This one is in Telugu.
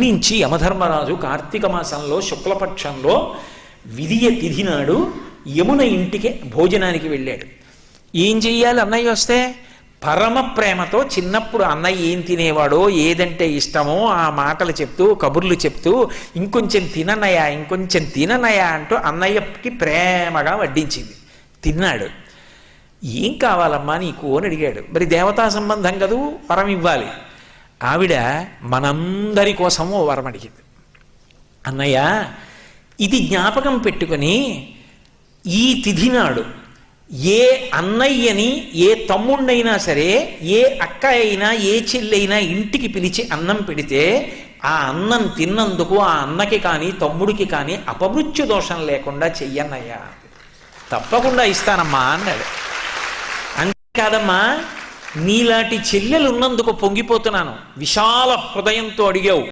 మన్నించి యమధర్మరాజు కార్తీక మాసంలో శుక్లపక్షంలో విధియ తిథి నాడు యమున ఇంటికి భోజనానికి వెళ్ళాడు. ఏం చెయ్యాలి అన్నయ్య వస్తే? పరమ ప్రేమతో చిన్నప్పుడు అన్నయ్య ఏం తినేవాడో ఏదంటే ఇష్టమో ఆ మాటలు చెప్తూ కబుర్లు చెప్తూ ఇంకొంచెం తిననయా ఇంకొంచెం తిననయా అంటూ అన్నయ్యకి ప్రేమగా వడ్డించింది. తిన్నాడు. ఏం కావాలమ్మా నీకు అని అడిగాడు. మరి దేవతా సంబంధం కదూ? వరం ఇవ్వాలి. ఆవిడ మనందరి కోసం ఓ వరం అడిగింది. అన్నయ్య ఇది జ్ఞాపకం పెట్టుకొని ఈ తిథి నాడు ఏ అన్నయ్యని ఏ తమ్ముణ్ణైనా సరే ఏ అక్క అయినా ఏ చెల్లైనా ఇంటికి పిలిచి అన్నం పెడితే ఆ అన్నం తిన్నందుకు ఆ అన్నకి కానీ తమ్ముడికి కానీ అపమృత్యు దోషం లేకుండా చెయ్యన్నయ్యా. తప్పకుండా ఇస్తానమ్మా అన్నాడు. అంతేకాదమ్మా నీలాంటి చెల్లెలు ఉన్నందుకు పొంగిపోతున్నాను. విశాల హృదయంతో అడిగావు.